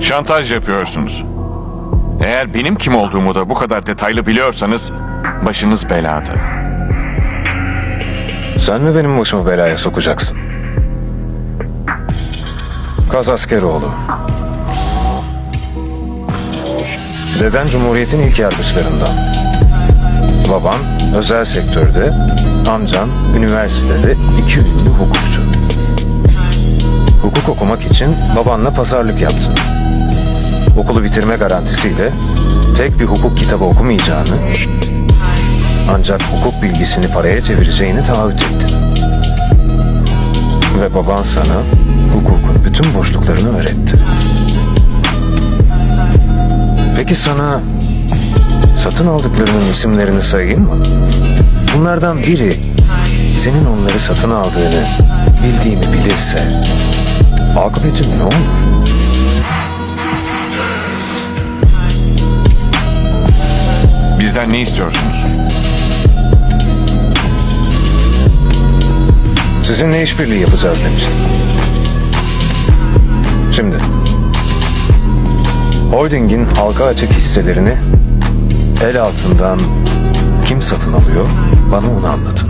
Şantaj yapıyorsunuz. Eğer benim kim olduğumu da bu kadar detaylı biliyorsanız başınız belada. Sen mi benim başımı belaya sokacaksın? Kaz Askeroğlu. Deden Cumhuriyet'in ilk yargıçlarından. Baban özel sektörde, amcan üniversitede iki ünlü hukukçu. Hukuk okumak için babanla pazarlık yaptın. Okulu bitirme garantisiyle tek bir hukuk kitabı okumayacağını ancak hukuk bilgisini paraya çevireceğini taahhüt ettin. Ve baban sana hukukun bütün boşluklarını öğretti. Peki sana satın aldıklarının isimlerini sayayım mı? Bunlardan biri senin onları satın aldığını bildiğini bilirse akıbetin ne olur? Bizden ne istiyorsunuz? Sizinle işbirliği yapacağız demiştim. Şimdi Holding'in halka açık hisselerini el altından kim satın alıyor bana onu anlatın.